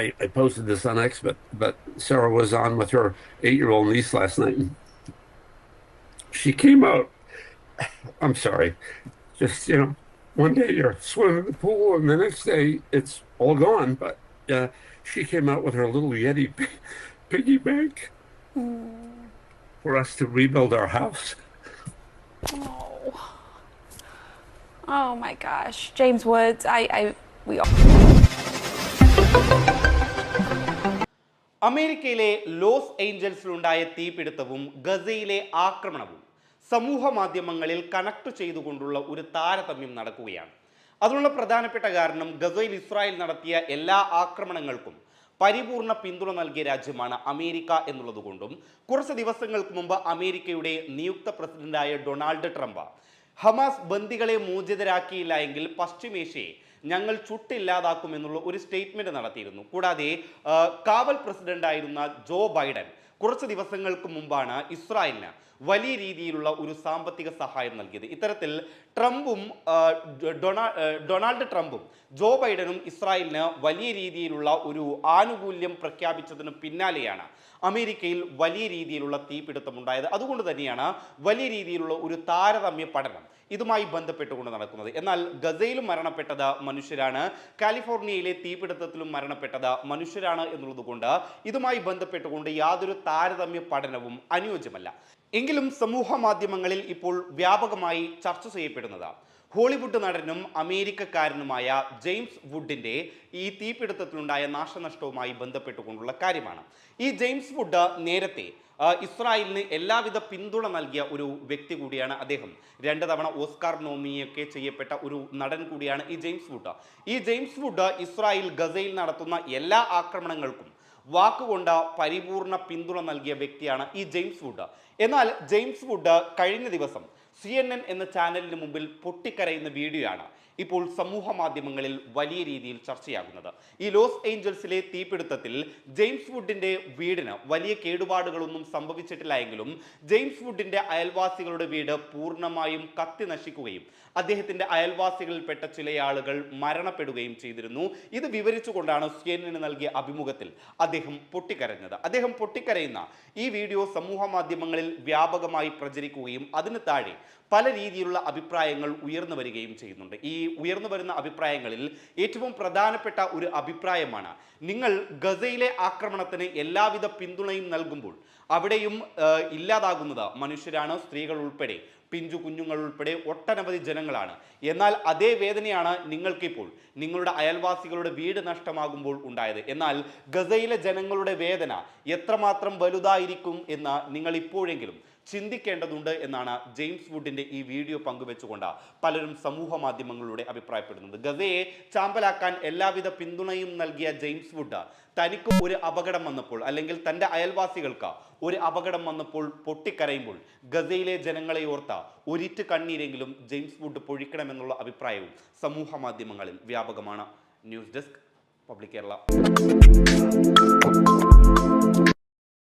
I, I posted this on X, but, but Sarah was on with her eight year old niece last night. She came out. I'm sorry. Just, you know, one day you're swimming in the pool and the next day it's all gone. But uh, she came out with her little Yeti pi- piggy bank for us to rebuild our house. Oh. Oh my gosh. James Woods, I, I we all അമേരിക്കയിലെ loss ഏഞ്ചൽസിലുണ്ടായ തീപിടുത്തവും ഗസയിലെ ആക്രമണവും സമൂഹ മാധ്യമങ്ങളിൽ connect ചെയ്തുകൊണ്ടുള്ള ഒരു താരതമ്യം നടക്കുകയാണ്. അതിനുള്ള പ്രധാനപ്പെട്ട കാരണം ഗസയിൽ ഇസ്രായേൽ നടത്തിയ എല്ലാ ആക്രമണങ്ങൾക്കും പരിപൂർണ പിന്തുണ നൽകിയ രാജ്യമാണ് അമേരിക്ക എന്നുള്ളതുകൊണ്ടും കുറച്ച് ദിവസങ്ങൾക്ക് മുമ്പ് അമേരിക്കയുടെ നിയുക്ത പ്രസിഡന്റായ ഡൊണാൾഡ് ട്രംപ് ഹമാസ് ബന്ദികളെ മോചിതരാക്കിയില്ല എങ്കിൽ പശ്ചിമേഷ്യയെ ഞങ്ങൾ ചുട്ടില്ലാതാക്കുമെന്നുള്ള ഒരു സ്റ്റേറ്റ്മെന്റ് നടത്തിയിരുന്നു. കൂടാതെ കാവൽ പ്രസിഡന്റായിരുന്ന ജോ ബൈഡൻ കുറച്ച് ദിവസങ്ങൾക്ക് മുമ്പാണ് ഇസ്രായേലിന് വലിയ രീതിയിലുള്ള ഒരു സാമ്പത്തിക സഹായം നൽകിയത്. ഇത്തരത്തിൽ ട്രംപും ഡൊണാൾഡ് ട്രംപും ജോ ബൈഡനും ഇസ്രായേലിന് വലിയ രീതിയിലുള്ള ഒരു ആനുകൂല്യം പ്രഖ്യാപിച്ചതിന് പിന്നാലെയാണ് അമേരിക്കയിൽ വലിയ രീതിയിലുള്ള തീപിടുത്തമുണ്ടായത് അതുകൊണ്ട് തന്നെയാണ് വലിയ രീതിയിലുള്ള ഒരു താരതമ്യ പഠനം ഇതുമായി ബന്ധപ്പെട്ടുകൊണ്ട് നടക്കുന്നത്. എന്നാൽ ഗസയിലും മരണപ്പെട്ടത് മനുഷ്യരാണ്. കാലിഫോർണിയയിലെ തീപിടുത്തത്തിലും മരണപ്പെട്ടത് മനുഷ്യരാണ് എന്നുള്ളതുകൊണ്ട് ഇതുമായി ബന്ധപ്പെട്ടുകൊണ്ട് യാതൊരു താരതമ്യ പഠനവും അനുയോജ്യമല്ല. എങ്കിലും സമൂഹ മാധ്യമങ്ങളിൽ ഇപ്പോൾ വ്യാപകമായി ചർച്ച ചെയ്യപ്പെടുന്നത്. ഹോളിവുഡ് നടനും അമേരിക്കക്കാരനുമായ ജെയിംസ് വുഡിന്റെ ഈ തീപിടുത്തത്തിലുണ്ടായ നാശനഷ്ടവുമായി ബന്ധപ്പെട്ടുകൊണ്ടുള്ള കാര്യമാണ്. ഈ ജെയിംസ് വുഡ് നേരത്തെ ഇസ്രായേലിന് എല്ലാവിധ പിന്തുണ നൽകിയ ഒരു വ്യക്തി കൂടിയാണ് അദ്ദേഹം. രണ്ട് തവണ ഓസ്കാർ നോമിയൊക്കെ ചെയ്യപ്പെട്ട ഒരു നടൻ കൂടിയാണ് ഈ ജെയിംസ് വുഡ്. ഈ ജെയിംസ് വുഡ് ഇസ്രായേൽ ഗസയിൽ നടത്തുന്ന എല്ലാ ആക്രമണങ്ങൾക്കും വാക്കുകൊണ്ട് പരിപൂർണ പിന്തുണ നൽകിയ വ്യക്തിയാണ് ഈ ജെയിംസ് വുഡ്. എന്നാൽ ജെയിംസ് വുഡ് കഴിഞ്ഞ ദിവസം സി എൻ എൻ എന്ന ചാനലിന് മുമ്പിൽ പൊട്ടിക്കരയുന്ന വീഡിയോ ആണ് ഇപ്പോൾ സമൂഹ മാധ്യമങ്ങളിൽ വലിയ രീതിയിൽ ചർച്ചയാകുന്നത്. ഈ ലോസ് ഏഞ്ചൽസിലെ തീപിടുത്തത്തിൽ ജെയിംസ് വുഡിന്റെ വീടിന് വലിയ കേടുപാടുകളൊന്നും സംഭവിച്ചിട്ടില്ല എങ്കിലും ജെയിംസ് വുഡിന്റെ അയൽവാസികളുടെ വീട് പൂർണമായും കത്തി നശിക്കുകയും അദ്ദേഹത്തിന്റെ അയൽവാസികളിൽപ്പെട്ട ചില ആളുകൾ മരണപ്പെടുകയും ചെയ്തിരുന്നു. ഇത് വിവരിച്ചുകൊണ്ടാണ് സി നൽകിയ അഭിമുഖത്തിൽ അദ്ദേഹം പൊട്ടിക്കരഞ്ഞത്. അദ്ദേഹം പൊട്ടിക്കരയുന്ന ഈ വീഡിയോ സമൂഹ മാധ്യമങ്ങളിൽ വ്യാപകമായി പ്രചരിക്കുകയും അതിന് താഴെ പല രീതിയിലുള്ള അഭിപ്രായങ്ങൾ ഉയർന്നു വരികയും ചെയ്യുന്നുണ്ട്. ഈ ഉയർന്നു വരുന്ന അഭിപ്രായങ്ങളിൽ ഏറ്റവും പ്രധാനപ്പെട്ട ഒരു അഭിപ്രായമാണ് നിങ്ങൾ ഗസയിലെ ആക്രമണത്തിന് എല്ലാവിധ പിന്തുണയും നൽകുമ്പോൾ അവിടെയും ഇല്ലാതാകുന്നത് മനുഷ്യരാണ് സ്ത്രീകൾ ഉൾപ്പെടെ. പിഞ്ചു കുഞ്ഞുങ്ങൾ ഉൾപ്പെടെ ഒട്ടനവധി ജനങ്ങളാണ്. എന്നാൽ അതേ വേദനയാണ് നിങ്ങൾക്കിപ്പോൾ. നിങ്ങളുടെ അയൽവാസികളുടെ വീട് നഷ്ടമാകുമ്പോൾ ഉണ്ടായത്. എന്നാൽ ഗസയിലെ ജനങ്ങളുടെ വേദന എത്രമാത്രം വലുതായിരിക്കും എന്ന് നിങ്ങൾ ഇപ്പോഴെങ്കിലും ചിന്തിക്കേണ്ടതുണ്ട് എന്നാണ് ജെയിംസ് വുഡിന്റെ ഈ വീഡിയോ പങ്കുവെച്ചുകൊണ്ട് പലരും സമൂഹ മാധ്യമങ്ങളിലൂടെ അഭിപ്രായപ്പെടുന്നത്. ഗസയെ ചാമ്പലാക്കാൻ എല്ലാവിധ പിന്തുണയും നൽകിയ ജെയിംസ് വുഡ് തനിക്ക് ഒരു അപകടം വന്നപ്പോൾ അല്ലെങ്കിൽ തന്റെ അയൽവാസികൾക്ക് ഒരു അപകടം വന്നപ്പോൾ പൊട്ടിക്കരയുമ്പോൾ ഗസയിലെ ജനങ്ങളെ ഓർത്ത ഒരിറ്റ് കണ്ണീരെങ്കിലും ജെയിംസ് വുഡ് പൊഴിക്കണമെന്നുള്ള അഭിപ്രായവും സമൂഹ മാധ്യമങ്ങളിൽ വ്യാപകമാണ്. News desk public Kerala.